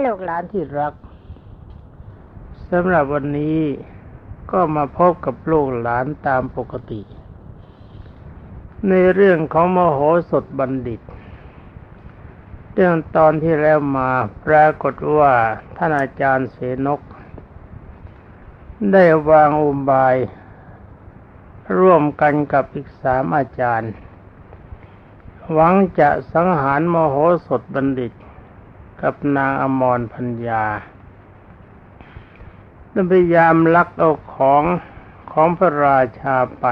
ลูกหลานที่รักสำหรับวันนี้ก็มาพบกับลูกหลานตามปกติ ในเรื่องของมโหสถบัณฑิต เรื่องตอนที่แล้วมาปรากฏว่าท่านอาจารย์เสนก ได้วางอุบาย ร่วมกันกับอีกสามอาจารย์ หวังจะสังหารมโหสถบัณฑิต กับนางอมรพัญญาพยายามลักเอาของของพระราชาไป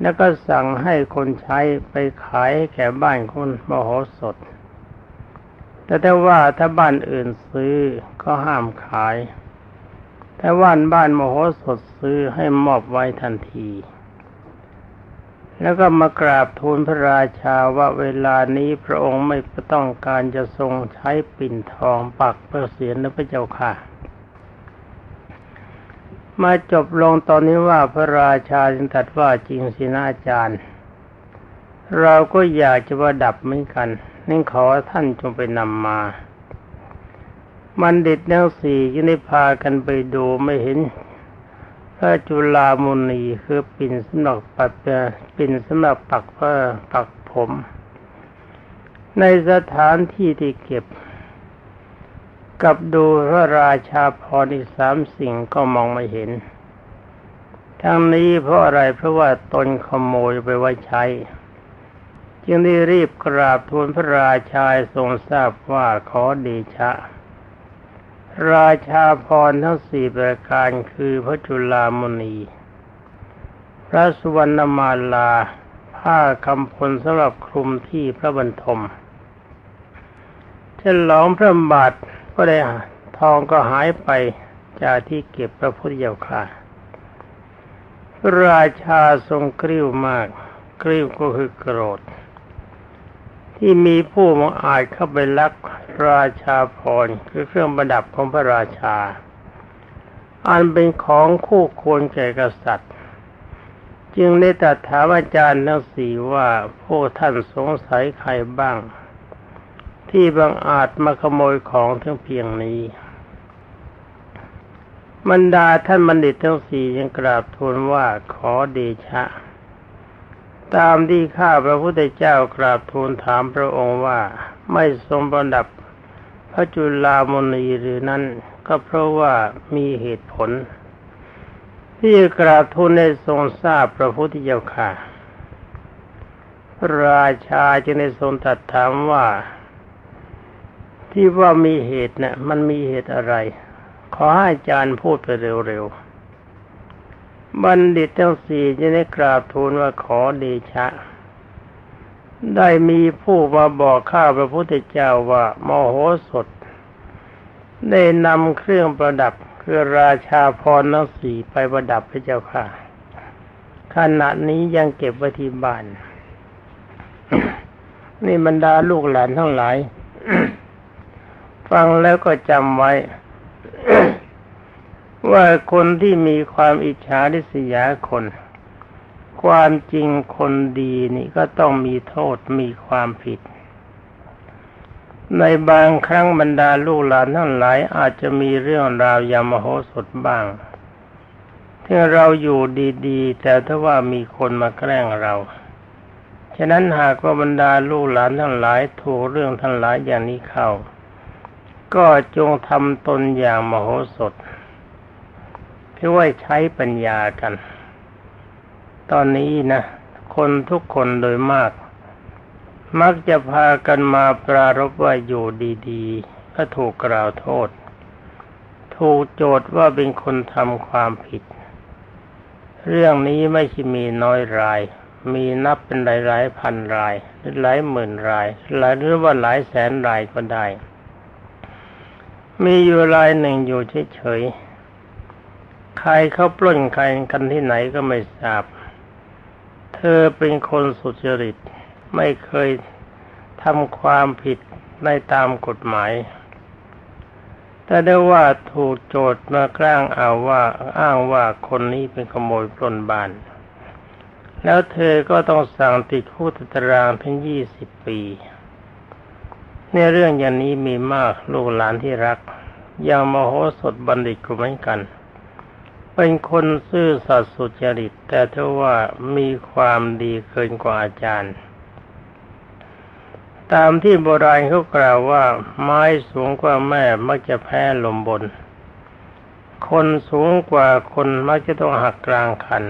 แล้วก็สั่งให้คนใช้ไปขายให้แก่บ้านคนมโหสถ แต่ถ้าว่าถ้าบ้านอื่นซื้อก็ห้ามขายถ้าว่านบ้านมโหสถซื้อให้มอบไว้ทันที แล้วก็มากราบทูลพระราชาว่าเวลานี้พระองค์ไม่ต้องการจะทรงใช้ปิ่นทองปักเพื่อเสียนพระเจ้าค่ะ มาจบลงตอนนี้ว่าพระราชาจึงตรัสว่าจริงสินาอาจารย์ เราก็อยากจะว่าดับเหมือนกันนี่ขอท่านจงไปนำมามันดิตแนวสี่ยินได้พากันไปดูไม่เห็น พระจุลามุนีคือปิ่นสำหรับปัดปิ่นสำหรับปักเพื่อปักผม ในสถานที่ที่เก็บ กับดูพระราชาพรอีกสามสิ่งก็มองไม่เห็น ทั้งนี้เพราะอะไรเพราะว่าตนขโมยไปไว้ใช้ จึงได้รีบกราบทูลพระราชาทรงทราบว่าขอเดชะ ราชาพรทั้งสี่ประการคือพระจุลามณี พระสุวรรณมาลา ผ้าคำพลสำหรับคลุมที่พระบรรทมเช่นหลองพระบาทก็ได้ทองก็หายไปจากที่เก็บพระพุทธเจ้าค่ะ ราชาทรงกริ้วมาก กริ้วก็คือโกรธ ที่มีผู้มาอาจเข้าไปลักราชาพรคือเครื่องประดับของพระราชา อันเป็นของคู่ควรแก่กษัตริย์ จึงได้ตรัสถามอาจารย์ทั้งสี่ว่าพวกท่านสงสัยใครบ้าง ที่บางอาจมาขโมยของทั้งเพียงนี้บรรดาท่านบัณฑิตทั้งสี่ยังกราบทูลว่าขอเดชะ ตามที่ข้าพระพุทธเจ้ากราบทูลถามพระองค์ว่าไม่ทรงประดับพระจุลามณีหรือนั้น ก็เพราะว่ามีเหตุผล ที่กราบทูลในทรงทราบพระพุทธเจ้าค่ะ ราชาจึงได้ทรงตรัสถามว่า ที่ว่ามีเหตุนะ่ะมันมีเหตุอะไร ขอให้อาจารย์พูดไปเร็วๆ บัณฑิตทั้งสี่จะได้กราบทูลว่าขอเดชะ ได้มีผู้มาบอกข้าพระพุทธเจ้าว่ามโหสถ ได้นำเครื่องประดับคือราชาพรทั้งสี่ไปประดับพระเจ้าค่ะ ขณะนี้ยังเก็บไว้ที่บ้าน นี่บรรดาลูกหลานทั้งหลาย ฟังแล้วก็จำไว้ ว่าคนที่มีความอิจฉาริษยาคน ความจริงคนดีนี่ก็ต้องมีโทษมีความผิด ในบางครั้งบรรดาลูกหลานทั้งหลายอาจจะมีเรื่องราวยามโหสถบ้างที่เราอยู่ดีๆ แต่ถ้าว่ามีคนมาแกล้งเรา ฉะนั้นหากว่าบรรดาลูกหลานทั้งหลายถูกเรื่องทั้งหลายอย่างนี้เข้า ก็จงทำตนอย่างมโหสถ ที่ว่าใช้ปัญญากัน ตอนนี้นะ คนทุกคนโดยมาก มักจะพากันมาปรารบว่าอยู่ดีๆก็ถูกกล่าวโทษ ถูกโจทย์ว่าเป็นคนทำความผิด เรื่องนี้ไม่ใช่มีน้อยราย มีนับเป็นหลายๆพันรายหรือหลายหมื่นราย หลายหรือว่าหลายแสนรายก็ได้ มีอยู่รายหนึ่งอยู่เฉยๆ ใครเขาปล้นใครกันที่ไหนก็ไม่ทราบ เธอเป็นคนสุจริต ไม่เคยทำความผิดในตามกฎหมาย แต่ได้ว่าถูกโจทย์มากล้างเอาว่าอ้างว่าคนนี้เป็นขโมยปล้นบ้าน แล้วเธอก็ต้องสั่งติดคุกตารางถึงยี่สิบปีในเรื่องอย่างนี้มีมากลูกหลานที่รักย่างมโหสถบัณฑิตก็เหมือนกัน เป็นคนซื่อสัตย์สุจริต แต่ถ้าว่ามีความดีเกินกว่าอาจารย์ ตามที่โบราณเขากล่าวว่า ไม้สูงกว่าแม่มักจะแพ้ลมบน คนสูงกว่าคนมักจะต้องหักกลางคัน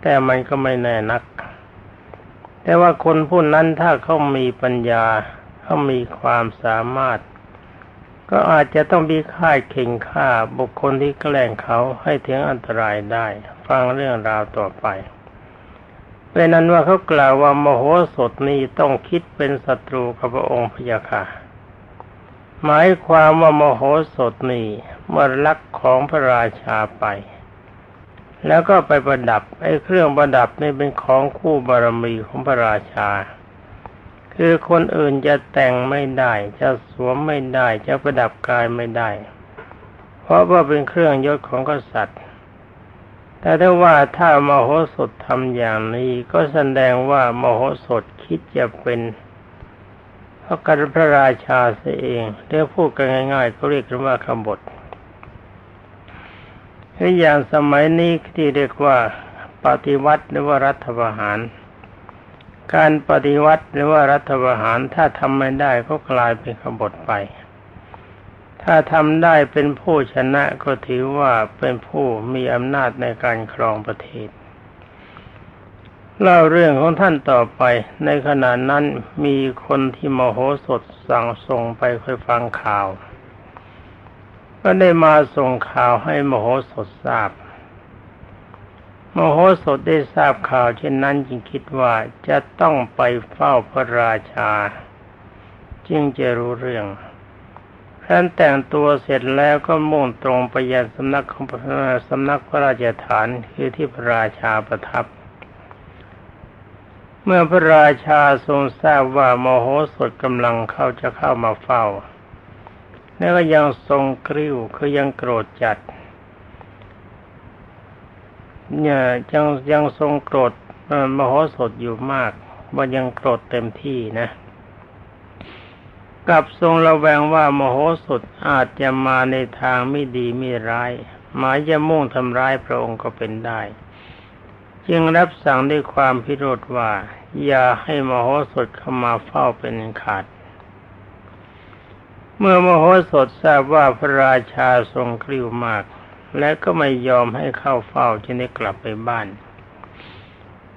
แต่มันก็ไม่แน่นัก แต่ว่าคนผู้นั้นถ้าเขามีปัญญาเขามีความสามารถ ก็อาจจะต้องมีค่ายเข่งฆ่าบุคคลที่แกล้งเขาให้ถึงอันตรายได้ ฟังเรื่องราวต่อไปเป็นนั้นว่าเขากล่าวว่ามโหสถนี้ต้องคิดเป็นศัตรูกับพระองค์พยาค่ะ หมายความว่ามโหสถนี้เมื่อลักของพระราชาไป แล้วก็ไปประดับไอ้เครื่องประดับนี่เป็นของคู่บารมีของพระราชา คือคนอื่นจะแต่งไม่ได้ จะสวมไม่ได้ จะประดับกายไม่ได้ เพราะว่าเป็นเครื่องยศของกษัตริย์ แต่ถ้าว่าถ้ามโหสถทำอย่างนี้ก็แสดงว่ามโหสถคิดจะเป็นพระกันพระราชาเสียเองเรียกพูดกันง่ายๆก็เรียกกันว่าขบฏคืออย่างสมัยนี้ที่เรียกว่าปฏิวัติหรือว่ารัฐประหาร การปฏิวัติหรือว่ารัฐประหารถ้าทำไม่ได้ก็กลายเป็นขบฏไป ถ้าทำได้เป็นผู้ชนะก็ถือว่าเป็นผู้มีอำนาจในการครองประเทศ เล่าเรื่องของท่านต่อไป ในขณะนั้นมีคนที่มโหสถสั่งส่งไปคอยฟังข่าว ก็ได้มาส่งข่าวให้มโหสถทราบ มโหสถได้ทราบข่าวเช่นนั้นจึงคิดว่าจะต้องไปเฝ้าพระราชา จึงจะรู้เรื่องครั้นแต่งตัวเสร็จแล้วก็มุ่งตรงไปยังสำนักของสำนักพระราชฐานคือที่พระราชาประทับ เมื่อพระราชาทรงทราบว่ามโหสถกำลังเข้าจะเข้ามาเฝ้า แล้วก็ยังทรงกริ้วคือยังโกรธจัด เนี่ยยังยังทรงโกรธมโหสถอยู่มากว่ายังโกรธเต็มที่นะกับทรงระแวงว่ามโหสถอาจจะมาในทางไม่ดีไม่ร้าย หมายจะมุ่งทำร้ายพระองค์ก็เป็นได้ จึงรับสั่งด้วยความพิโรธว่า อย่าให้มโหสถเข้ามาเฝ้าเป็นขาด เมื่อมโหสถทราบว่าพระราชาทรงกริ้วมาก และก็ไม่ยอมให้เข้าเฝ้าจึงได้กลับไปบ้าน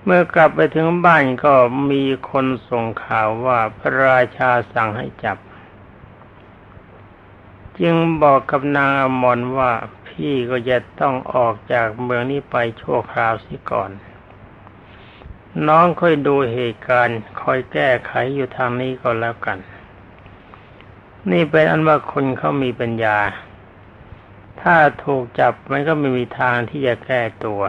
เมื่อกลับไปถึงบ้านก็มีคนส่งข่าวว่าพระราชาสั่งให้จับ จึงบอกกับนางอมรว่าพี่ก็จะต้องออกจากเมืองนี้ไปชั่วคราวสิก่อน น้องค่อยดูเหตุการณ์คอยแก้ไขอยู่ทางนี้ก็แล้วกัน นี่เป็นอันว่าคนเขามีปัญญา ถ้าถูกจับมันก็ไม่มีทางที่จะแก้ตัว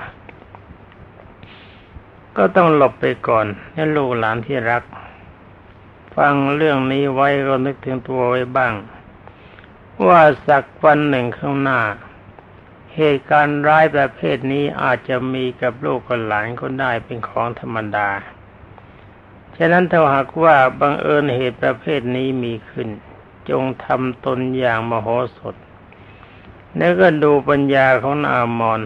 ก็ต้องหลบไปก่อนนี่ลูกหลานที่รัก ฟังเรื่องนี้ไว้ก็นึกถึงตัวไว้บ้าง ว่าสักวันหนึ่งข้างหน้า เหตุการณ์ร้ายประเภทนี้อาจจะมีกับลูกกับหลานก็ได้เป็นของธรรมดา ฉะนั้นถ้าหากว่าบังเอิญเหตุประเภทนี้มีขึ้น จงทำตนอย่างมโหสถ แล้วก็ดูปัญญาของนามอน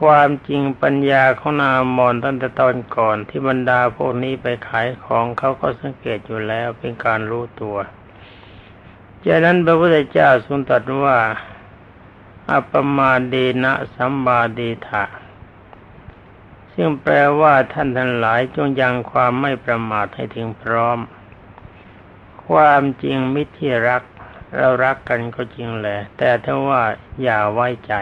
ความจริงปัญญาของนามอนตั้งแต่ตอนก่อนที่บรรดาพวกนี้ไปขายของเขาก็สังเกตอยู่แล้วเป็นการรู้ตัวจากนั้นพระพุทธเจ้าทรงตรัสว่า อัปมาเดนะสัมบาเดธะซึ่งแปลว่าท่านทั้งหลายจงยังความไม่ประมาทให้ถึงพร้อม ความจริงมิตรที่รัก เรารักกันก็จริงแหละ แต่ถ้าว่าอย่าไว้ใจ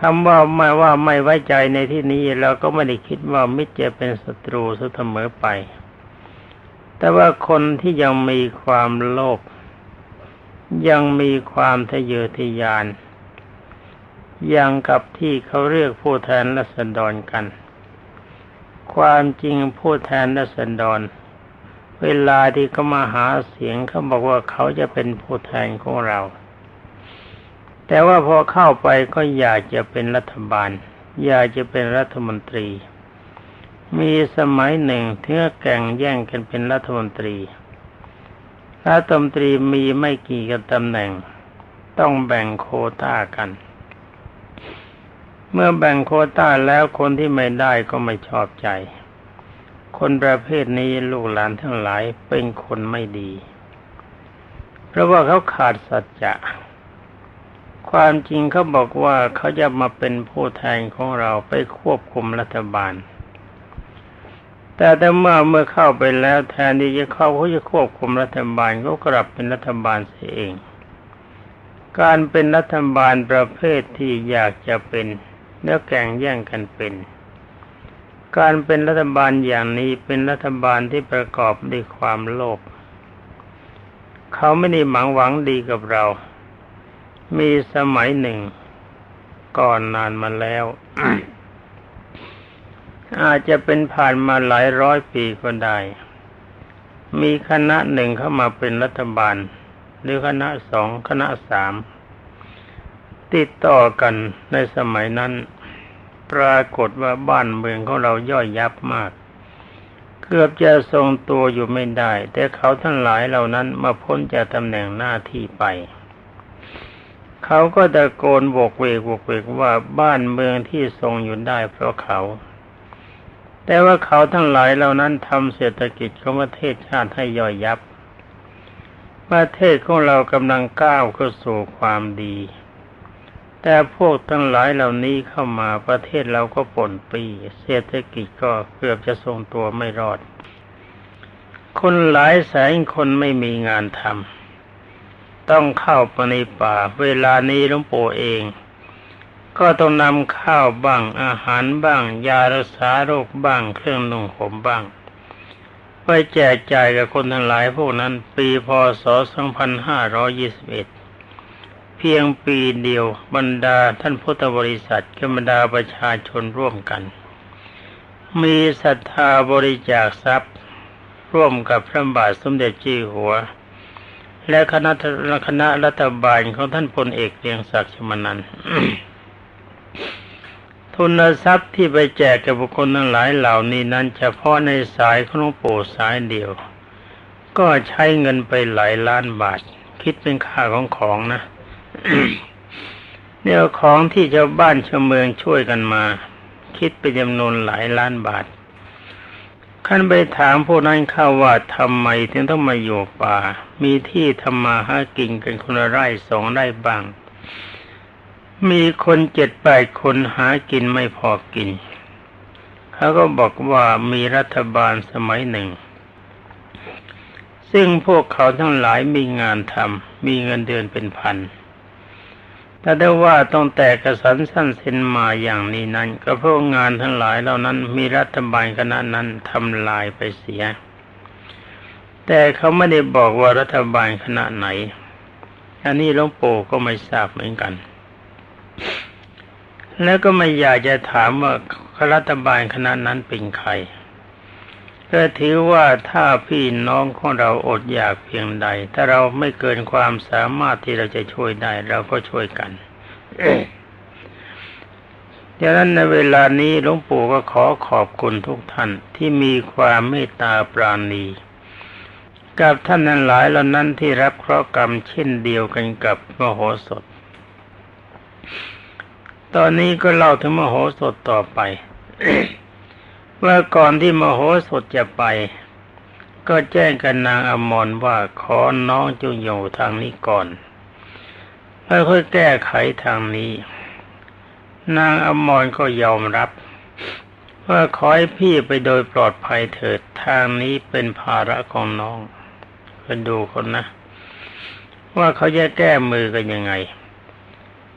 คำว่าไม่ว่าไม่ไว้ใจในที่นี้เราก็ไม่ได้คิดว่ามิตรจะเป็นศัตรูเสมอไป แต่ว่าคนที่ยังมีความโลภยังมีความทะเยอทะยาน ยังกับที่เขาเรียกผู้แทนรัษฎรกัน ความจริงผู้แทนรัษฎร เวลาที่เขามาหาเสียงเขาบอกว่าเขาจะเป็นผู้แทนของเรา แต่ว่าพอเข้าไปก็อยากจะเป็นรัฐบาล อยากจะเป็นรัฐมนตรี มีสมัยหนึ่งเทือแก่งแย่งกันเป็นรัฐมนตรีรัฐมนตรีมีไม่กี่กันตำแหน่ง ต้องแบ่งโคต้ากัน เมื่อแบ่งโคต้าแล้วคนที่ไม่ได้ก็ไม่ชอบใจ คนประเภทนี้ลูกหลานทั้งหลายเป็นคนไม่ดี เพราะว่าเขาขาดสัจจะความจริงเขาบอกว่าเขาจะมาเป็นผู้แทนของเราไปควบคุมรัฐบาล แต่แต่เมื่อเมื่อเข้าไปแล้วแทนที่จะเข้าเขาจะควบคุมรัฐบาลก็กลับเป็นรัฐบาลเสียเอง การเป็นรัฐบาลประเภทที่อยากจะเป็นเนื้อแก่งแย่งกันเป็น การเป็นรัฐบาลอย่างนี้เป็นรัฐบาลที่ประกอบด้วยความโลภเขาไม่ได้หมังหวังดีกับเรา มีสมัยหนึ่ง ก่อนนานมาแล้ว อาจจะเป็นผ่านมาหลายร้อยปีก็ได้ มีคณะหนึ่งเข้ามาเป็นรัฐบาล หรือคณะสองคณะสามติดต่อกันในสมัยนั้น ปรากฏว่าบ้านเมืองของเราย่อยยับมาก เกือบจะทรงตัวอยู่ไม่ได้ แต่เขาทั้งหลายเหล่านั้นมาพ้นจากตำแหน่งหน้าที่ไป เขาก็ตะโกนบกเวกบกเวกว่าบ้านเมืองที่ทรงอยู่ได้เพราะเขา แต่ว่าเขาทั้งหลายเหล่านั้นทำเศรษฐกิจของประเทศชาติให้ย่อยยับประเทศของเรากำลังก้าวเข้าสู่ความดี แต่พวกทั้งหลายเหล่านี้เข้ามาประเทศเราก็ป่นปีเศรษฐกิจก็เกือบจะทรงตัวไม่รอด คนหลายแสนคนไม่มีงานทำต้องเข้าไปในป่า เวลานี้หลวงปู่เอง ก็ต้องนำข้าวบ้างอาหารบ้าง ยารักษาโรคบ้างเครื่องนุ่งห่มบ้างไปแจกจ่ายกับคนทั้งหลายพวกนั้น ปีพศ 2521 เพียงปีเดียวบรรดาท่านพุทธบริษัทกับบรรดาประชาชนร่วมกัน มีศรัทธาบริจาคทรัพย์ ร่วมกับพระบาทสมเด็จจีหัว และคณะคณะรัฐบาลของท่านพลเอกเรียงศักดิ์ชมนันทุนทรัพย์ที่ไปแจกกับบุคคลทั้งหลายเหล่านี้นั้น เฉพาะในสายของหลวงปู่สายเดียว ก็ใช้เงินไปหลายล้านบาท คิดเป็นค่าของของนะ เนี่ยของที่ชาวบ้านชาวเมืองช่วยกันมา คิดเป็นจำนวนหลายล้านบาทขั้นไปถามพวกนั้นข้าว่าทำไมถึงต้องมาอยู่ป่า มีที่ทำมาหากินกันคนละไร่สองไร่บ้าง มีคนเจ็ดแปดคนหากินไม่พอกินเขาก็บอกว่ามีรัฐบาลสมัยหนึ่ง ซึ่งพวกเขาทั้งหลายมีงานทำมีเงินเดือนเป็นพัน แต่ได้ว่าต้องแตกกระสันสั้นเส้นมาอย่างนี้นั้น ก็เพราะงานทั้งหลายเหล่านั้นมีรัฐบาลคณะนั้นทำลายไปเสีย แต่เขาไม่ได้บอกว่ารัฐบาลคณะไหน อันนี้หลวงปู่ก็ไม่ทราบเหมือนกัน แล้วก็ไม่อยากจะถามว่ารัฐบาลคณะนั้นเป็นใคร ก็ถือว่าถ้าพี่น้องของเราอดอยากเพียงใด ถ้าเราไม่เกินความสามารถที่เราจะช่วยได้เราก็ช่วยกันดังนั้นในเวลานี้หลวงปู่ก็ขอขอบคุณทุกท่านที่มีความเมตตาปราณี กับท่านนั้นหลายเหล่านั้นที่รับเคราะห์กรรมเช่นเดียวกันกับมโหสถ ตอนนี้ก็เล่าถึงมโหสถต่อไป ว่าก่อนที่มโหสถจะไป ก็แจ้งกับนางอมรว่าขอน้องจงอยู่ทางนี้ก่อนแล้วค่อยแก้ไขทางนี้ นางอมรก็ยอมรับ ว่าขอให้พี่ไปโดยปลอดภัยเถิดทางนี้เป็นภาระของน้องก็ดูคนนะ ว่าเขาจะแก้มือกันยังไง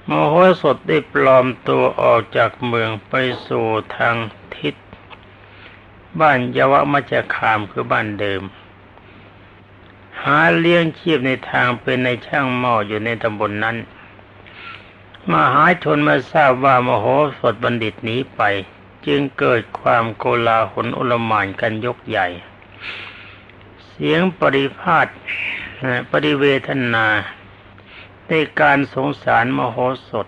มโหสถได้ปลอมตัวออกจากเมืองไปสู่ทาง บ้านยวะมัจคามคือบ้านเดิม หาเลี้ยงชีพในทางเป็นในช่างหม้ออยู่ในตำบลนนั้น มหาชนมาทราบว่ามโหสถบัณฑิตหนีไป จึงเกิดความโกลาหลอุลมานกันยกใหญ่ เสียงปริพาทปริเวทนาในการสงสารมโหสถ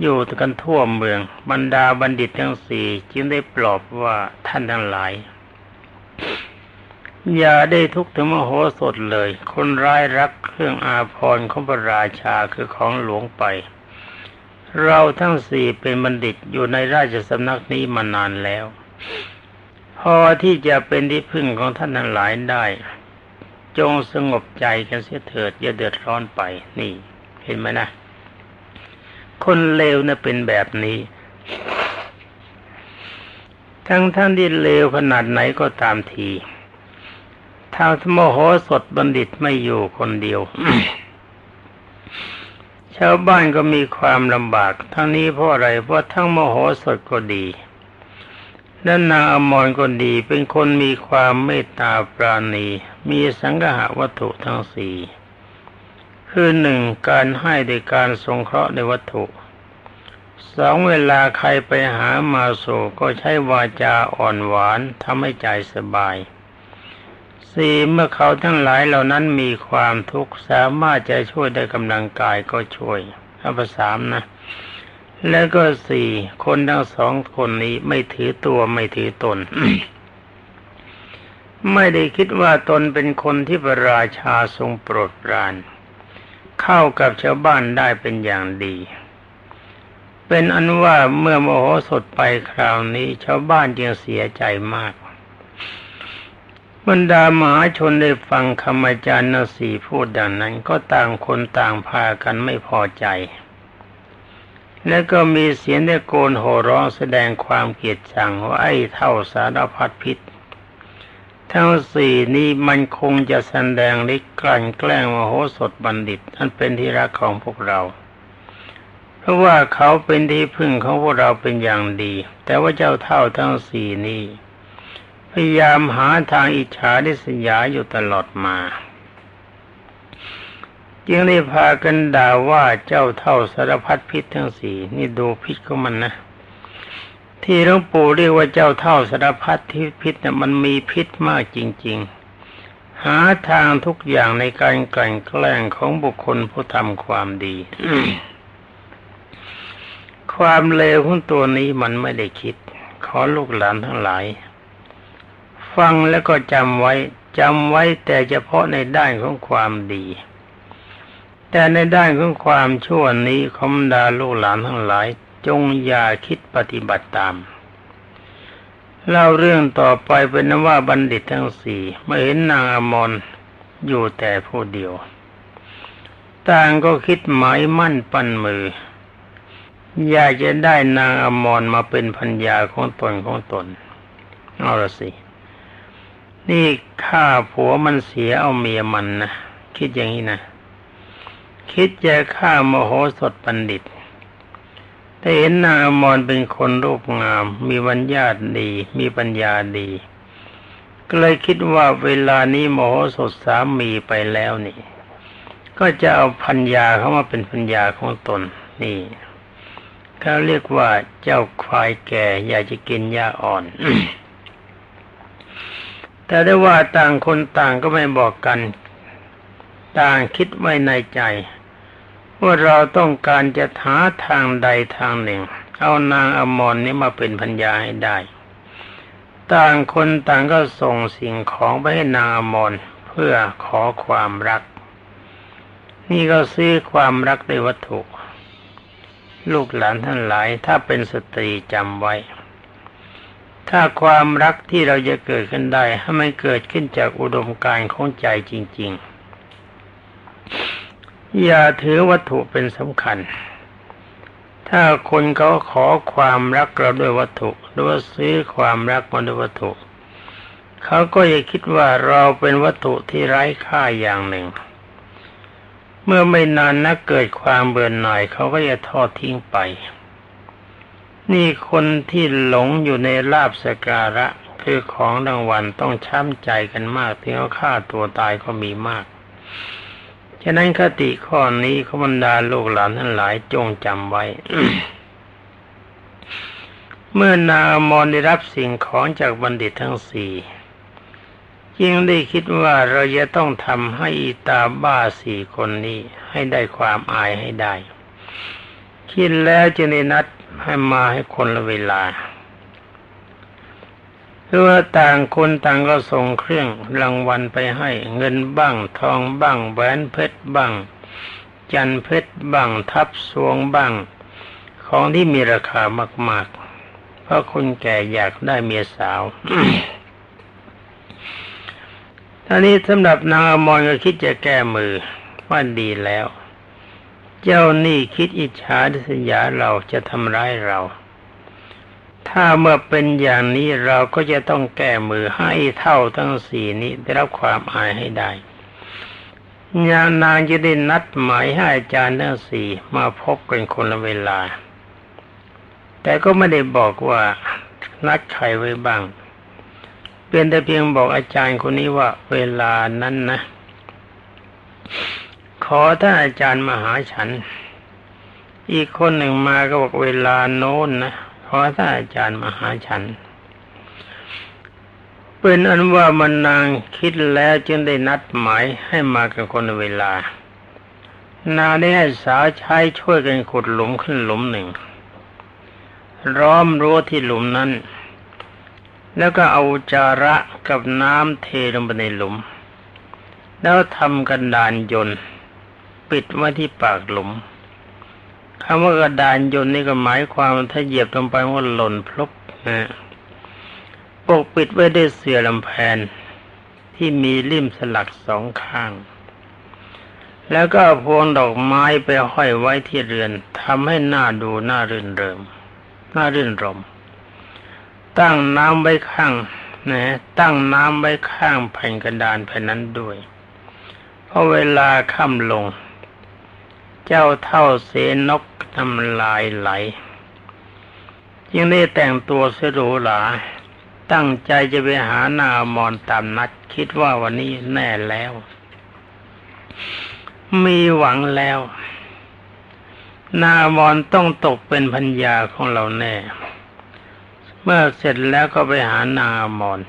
อยู่กันทั่วเมือง บรรดาบัณฑิตทั้งสี่จึงได้ปลอบว่าท่านทั้งหลาย อย่าได้ทุกข์ถึงมโหสถเลย คนร้ายรักเครื่องอาภรณ์ของพระราชาคือของหลวงไป เราทั้งสี่เป็นบัณฑิตอยู่ในราชสำนักนี้มานานแล้ว พอที่จะเป็นที่พึ่งของท่านทั้งหลายได้ จงสงบใจกันเสียเถิดอย่าเดือดร้อนไปนี่ เห็นไหมนะ คนเลวนะ่ะเป็นแบบนี้ ทั้งท่านที่เลวขนาดไหนก็ตามทีทางโมโหสดบัณฑิตไม่อยู่คนเดียว ชาวบ้านก็มีความลำบาก ทั้งนี้เพราะอะไรเพราะทั้งมโหสดก็ดีและนางอมรก็ดีเป็นคนมีความเมตตาปราณี มีสังหะวัตถุทั้งสี่ คือหนึ่งการให้โดยการสงเคราะห์ในวัตถุสองเวลาใครไปหามาสู่ก็ใช้วาจาอ่อนหวานทำให้ใจสบายสี่เมื่อเขาทั้งหลายเหล่านั้นมีความทุกข์สามารถจะช่วยได้กำลังกายก็ช่วยอันสามนะ แล้วก็สี่คนทั้งสองคนนี้ไม่ถือตัวไม่ถือตน ไม่ได้คิดว่าตนเป็นคนที่พระราชาทรงโปรดปราน เข้ากับชาวบ้านได้เป็นอย่างดี เป็นอันว่าเมื่อโมโหสดไปคราวนี้ ชาวบ้านจึงเสียใจมาก บรรดามหาชนได้ฟังคำอาจารย์นสีพูดดังนั้น ก็ต่างคนต่างพากันไม่พอใจ และก็มีเสียงได้โกนโห่ร้องแสดงความเกลียดชังว่าไอ้เท่าสารพัดพิษ ทั้งสี่นี้มันคงจะแสดงลิกลั่นแกล้งมโหสถบัณฑิตท่านเป็นที่รักของพวกเรา เพราะว่าเขาเป็นที่พึ่งของพวกเราเป็นอย่างดี แต่ว่าเจ้าเท่าทั้งสี่นี้พยายามหาทางอิจฉาดิษยาอยู่ตลอดมา จึงได้พากันด่าว่าเจ้าเท่าสารพัดพิษทั้งสี่นี่ดูพิษของมันนะ ที่หลวงปู่เรียกว่าเจ้าเท่าสารพัดที่พิษเนี่ยมันมีพิษมากจริง ๆ หาทางทุกอย่างในการกลั่นแกล้งของบุคคลผู้ทำความดี ความเลวของตัวนี้มันไม่ได้คิด ขอลูกหลานทั้งหลาย ฟังแล้วก็จำไว้จำไว้แต่เฉพาะในด้านของความดี แต่ในด้านของความชั่วนี้คมดาลูกหลานทั้งหลาย จงอย่าคิดปฏิบัติตาม เล่าเรื่องต่อไปเป็นนว่าบัณฑิตทั้งสี่เมื่อเห็นนางอมรอยู่แต่ผู้เดียว ต่างก็คิดหมายมั่นปั้นมือ อยากจะได้นางอมรมาเป็นพัญญาของตนของตน เอาละสิ นี่ฆ่าผัวมันเสียเอาเมียมันนะ คิดอย่างนี้นะ คิดจะฆ่าโมโหสดปัณฑิต แต่เห็นนางอมรเป็นคนรูปงาม มีวัญญาตดี มีปัญญาดี ก็เลยคิดว่าเวลานี้มโหสดสามีไปแล้วนี่ ก็จะเอาพัญญาเข้ามาเป็นพัญญาของตนนี่เขาเรียกว่าเจ้าควายแก่อยากจะกินหญ้าอ่อน แต่ได้ว่าต่างคนต่างก็ไม่บอกกัน ต่างคิดไว้ในใจ ว่าเราต้องการจะหาทางใดทางหนึ่ง เอานางอมรนนี้มาเป็นพัญญาให้ได้ ต่างคนต่างก็ส่งสิ่งของไปให้นางอมรเพื่อขอความรัก นี่ก็ซื้อความรักด้วยวัตถุ ลูกหลานท่านหลายถ้าเป็นสตรีจำไว้ ถ้าความรักที่เราจะเกิดขึ้นได้ให้มันเกิดขึ้นจากอุดมการณ์ของใจจริง ๆ อย่าถือวัตถุเป็นสำคัญ ถ้าคนเขาขอความรักเราด้วยวัตถุหรือว่าซื้อความรักมาด้วยวัตถุ เขาก็จะคิดว่าเราเป็นวัตถุที่ไร้ค่าอย่างหนึ่ง เมื่อไม่นานนักเกิดความเบื่อหน่ายเขาก็จะทอดทิ้งไป นี่คนที่หลงอยู่ในลาบสการะคือของรางวัลต้องช้ำใจกันมากที่เขาฆ่าตัวตายก็มีมาก ฉะนั้นคติข้อนี้ขบรรดาลูกหลานทั้งหลายจงจำไว้ เมื่อนามอนได้รับสิ่งของจากบัณฑิตทั้งสี่ยิ่งได้คิดว่าเราจะต้องทำให้อีตาบ้าสี่คนนี้ให้ได้ความอายให้ได้ คิดแล้วจึงได้นัดให้มาให้คนละเวลา เพราะว่าต่างคนต่างก็ส่งเครื่องรางวัลไปให้ เงินบ้าง ทองบ้างแหวนเพชรบ้าง จันเพชรบ้างทับสวงบ้าง ของที่มีราคามาก ๆ เพราะคนแก่อยากได้เมียสาวท่านี้สำหรับนางอมรก็คิดจะแก้มือว่าดีแล้ว เจ้านี่คิดอิจฉาดิษยาเราจะทำร้ายเรา ถ้าเมื่อเป็นอย่างนี้เราก็จะต้องแก้มือให้เท่าทั้งสี่นี้ได้รับความอายให้ได้ยานางจะได้นัดหมายให้อาจารย์ทั้งสี่มาพบกันคนละเวลา แต่ก็ไม่ได้บอกว่านัดใครไว้บ้าง เป็นแต่เพียงบอกอาจารย์คนนี้ว่าเวลานั้นนะ ขอท่านอาจารย์มาหาฉัน อีกคนหนึ่งมาก็บอกเวลาโน้นนะ อท่านอาจารย์มหาฉัน เป็นอันว่ามันนางคิดแล้วจึงได้นัดหมายให้มากันคนเวลา นาได้ให้สาวใช้ช่วยกันขุดหลุมขึ้นหลุมหนึ่ง ร้อมรั้วที่หลุมนั้น แล้วก็เอาจาระกับน้ำเทลงไปในหลุม แล้วทำกระดานยนต์ ปิดไว้ที่ปากหลุม คำว่ากระดานยนต์นี่ก็หมายความถ้าเหยียบลงไปว่าหล่นพลุบนะปกปิดไว้ด้วยเสื่อลำแพนที่มีริมสลักสองข้าง แล้วก็พวงดอกไม้ไปห้อยไว้ที่เรือนทำให้หน้าดูน่ารื่นเริมน่ารื่นรม ตั้งน้ำไว้ข้างนะตั้งน้ำไว้ข้างแผ่นกระดานแผ่นนั้นด้วยพราะเวลาค่ำลง เจ้าเท่าเสนกทำลายไหลยังได้แต่งตัวเสรูหลา ตั้งใจจะไปหานามอนตามนัด คิดว่าวันนี้แน่แล้ว มีหวังแล้ว นามอนต้องตกเป็นพัญญาของเราแน่ เมื่อเสร็จแล้วก็ไปหานามอน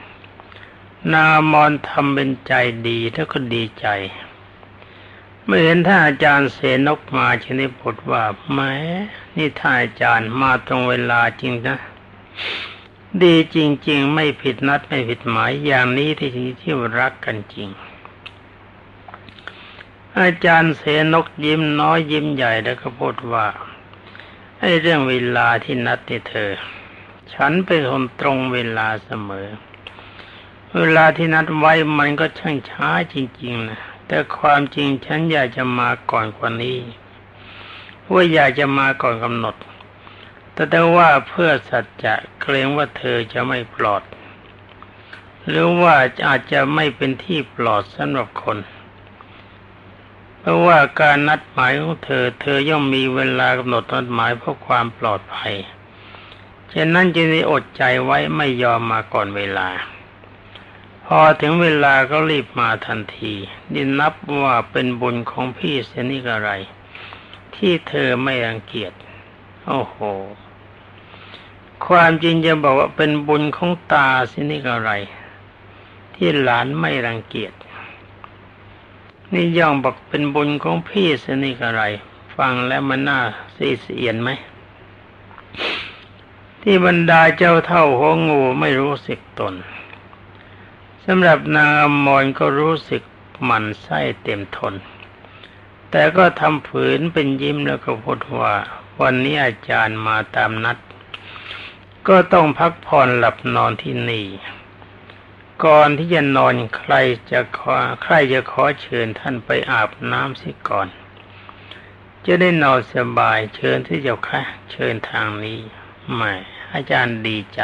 นามอนทำเป็นใจดีแล้วก็ดีใจ เมื่อเห็นท่านอาจารย์เสนกมาชนิพดว่าแม้นี่ท่านอาจารย์มาตรงเวลาจริงนะดีจริง ๆ ไม่ผิดนัดไม่ผิดหมายอย่างนี้ที่จริงที่รักกันจริง อาจารย์เสนกยิ้มน้อยยิ้มใหญ่แล้วก็พูดว่าไอ้เรื่องเวลาที่นัดในเธอ ฉันเป็นคนตรงเวลาเสมอ เวลาที่นัดไว้มันก็ช่างช้าจริง ๆ นะ แต่ความจริงฉันอยากจะมาก่อนกว่านี้ว่าอยากจะมาก่อนกำหนด แต่แต่ว่าเพื่อสัจจะเกรงว่าเธอจะไม่ปลอด หรือว่าอาจจะไม่เป็นที่ปลอดสำหรับคน เพราะว่าการนัดหมายของเธอ เธอย่อมมีเวลากำหนดนัดหมายเพื่อความปลอดภัยฉะนั้นจึงได้อดใจไว้ไม่ยอมมาก่อนเวลา พอถึงเวลาก็รีบมาทันทีนี่นับว่าเป็นบุญของพี่เสนิกอะไร ที่เธอไม่รังเกียจโอ้โห ความจริงจะบอกว่าเป็นบุญของตาสินิกอะไร ที่หลานไม่รังเกียจนี่ย่องบอกเป็นบุญของพี่สนิกอะไร ฟังแล้วมันน่าสีเสียนไหมที่บรรดาเจ้าเท่าหัวงูไม่รู้สึกตน สำหรับนางอมรก็รู้สึกหมันไส้เต็มทน แต่ก็ทำฝืนเป็นยิ้มแล้วก็พูดว่า วันนี้อาจารย์มาตามนัด ก็ต้องพักผ่อนหลับนอนที่นี่ ก่อนที่จะนอนใครจะขอใครจะขอเชิญท่านไปอาบน้ำสิก่อน จะได้นอนสบายเชิญที่เจ้าค่ะ เชิญทางนี้ไม่อาจารย์ดีใจ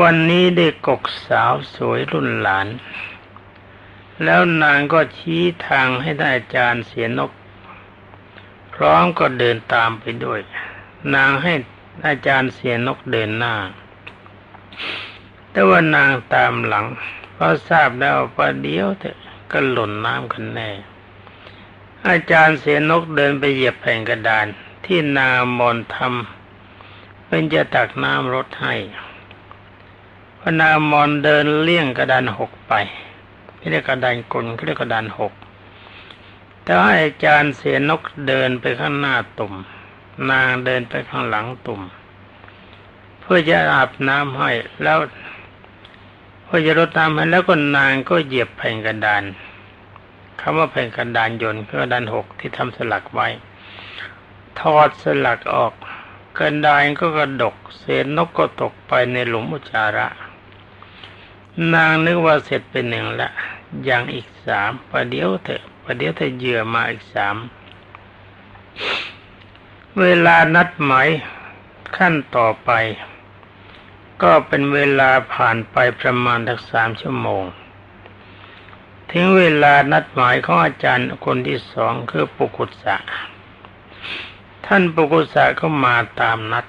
วันนี้ได้กกสาวสวยรุ่นหลาน แล้วนางก็ชี้ทางให้ได้อาจารย์เสียนก พร้อมก็เดินตามไปด้วย นางให้อาจารย์เสียนกเดินหน้า แต่ว่านางตามหลังเพราะทราบแล้วว่าเดียวเถอะก็หล่นน้ำกันแน่ อาจารย์เสียนกเดินไปเหยียบแผ่นกระดานที่นามอนทำเป็นจะตักน้ำรดให้ พนามอนเดินเลี่ยงกระดานหกไปเรียกกระดานกลเรียกกระดานหกแต่ให้อาจารย์เสียนกเดินไปข้างหน้าตุ่ม นางเดินไปข้างหลังตุ่ม เพื่อจะอาบน้ำให้แล้วเพื่อจะรดน้ำให้แล้วก็นางก็เหยียบแผ่นกระดานคำว่าแผ่นกระดานยนต์คือกระดานหกที่ทำสลักไว้ทอดสลักออกกระดานก็กระดก เศษนกก็ตกไปในหลุมอุจจาระ นางนึกว่าเสร็จเป็นหนึ่งละยังอีกสามประเดี๋ยวเถอะประเดี๋ยวเธอเหยื่อมาอีกสามเวลานัดหมายขั้นต่อไป ก็เป็นเวลาผ่านไปประมาณทักสามชั่วโมง ถึงเวลานัดหมายของอาจารย์คนที่สองคือปุกุสะท่านปุกุสะก็มาตามนัด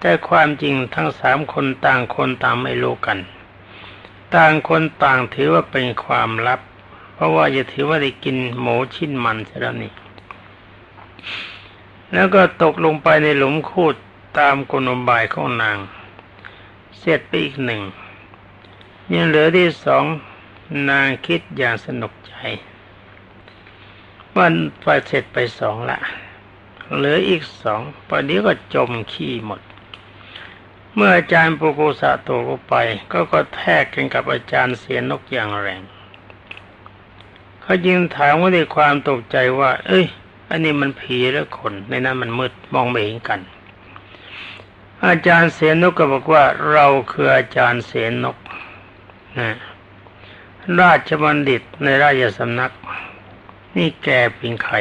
แต่ความจริงทั้งสามคนต่างคนต่างไม่รู้กัน ต่างคนต่างถือว่าเป็นความลับ เพราะว่าจะถือว่าได้กินหมูชิ้นมันเสียแล้วนี่แล้วก็ตกลงไปในหลุมคูดตามกลบายของนาง เสร็จไปอีกหนึ่ง ยังเหลือที่สองนางคิดอย่างสนุกใจวันไปเสร็จไปสองละ เหลืออีกสองประเดี๋ยวก็จมขี้หมด เมื่ออาจารย์ปุกุสะโตกไป ก็ก็แทกกันกับอาจารย์เสียนกอย่างแรง เขายิงถามว่าด้วยความตกใจว่า เอ้ย อันนี้มันผีหรือคนในนั้นมันมืดมองไม่เห็นกัน อาจารย์เสียนกก็บอกว่าเราคืออาจารย์เสียนกนะราชบัณฑิตในราชสำนัก นี่แกเป็นใคร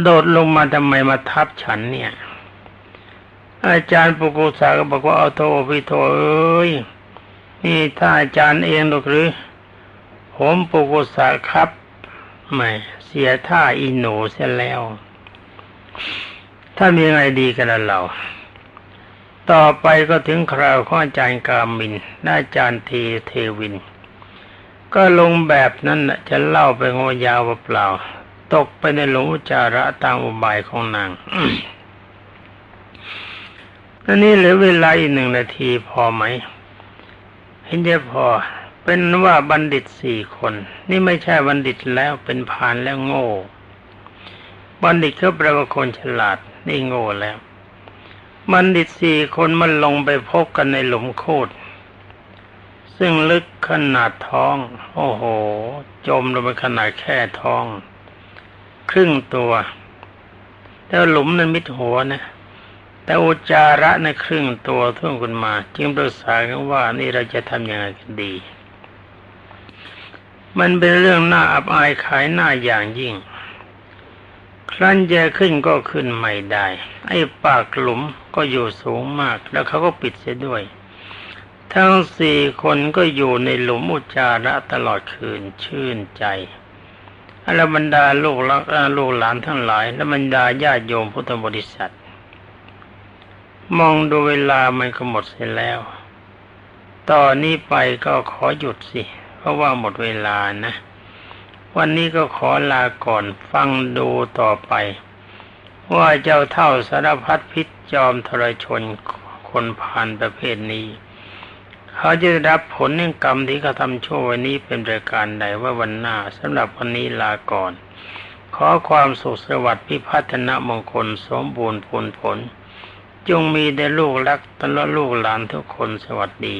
โดดลงมาทำไมมาทับฉันเนี่ย อาจารย์ปุกุสาก็บอกว่าเอาโทพี่โทเอ้ยนี่ถ้าอาจารย์เองหรอกหรือ ผมปุกุสาครับไม่เสียท่าอีโหนเสียแล้ว ถ้ามีไงดีกันเรา ต่อไปก็ถึงคราวของอาจารย์กามินอาจารย์เทเทวิน ก็ลงแบบนั้นจะเล่าไปงอยาวเปล่า ตกไปในหลุมอุจาระตามอุบายของนาง นั่นนี่เหลือเวลาอีกหนึ่งนาทีพอไหม เห็นจะพอ เป็นว่าบัณฑิตสี่คน นี่ไม่ใช่บัณฑิตแล้วเป็นพานแล้วโง่ บัณฑิตเขาแปลว่าคนฉลาด นี่โง่แล้ว บัณฑิตสี่คนมันลงไปพบกันในหลุมโคตรซึ่งลึกขนาดท้อง โอ้โห จมลงไปขนาดแค่ท้อง ครึ่งตัว แต่หลุมนั้นมิดหัวนะ แต่อุจาระในครึ่งตัวท่วงขึ้นมา จึงปรึกษากันว่านี่เราจะทำยังไงกันดี มันเป็นเรื่องน่าอับอายขายหน้าอย่างยิ่ง ครั้นจะขึ้นก็ขึ้นไม่ได้ ไอ้ปากหลุมก็อยู่สูงมาก แล้วเขาก็ปิดเสียด้วย ทั้งสี่คนก็อยู่ในหลุมอุจาระตลอดคืนชื่นใจอรบรรดาลูกหลานลูกหลานทั้งหลาย และบรรดาญาติโยมพุทธบริษัท มองดูเวลามันก็หมดเสียแล้วต่อนนี้ไปก็ขอหยุดสิ เพราะว่าหมดเวลานะ วันนี้ก็ขอลาก่อนฟังดูต่อไป ว่าเจ้าเท่าสารพัดพิษจอมทรชนคนผ่านประเภทนี้ เขาจะรับผลแห่งกรรมที่เขาทำชั่ววันนี้เป็นประการใดว่าวันหน้าสำหรับวันนี้ลาก่อน ขอความสุขสวัสดิ์พิพัฒนมงคลสมบูรณ์ผลผล จงมีแด่ลูกรักตลอดลูกหลานทุกคนสวัสดี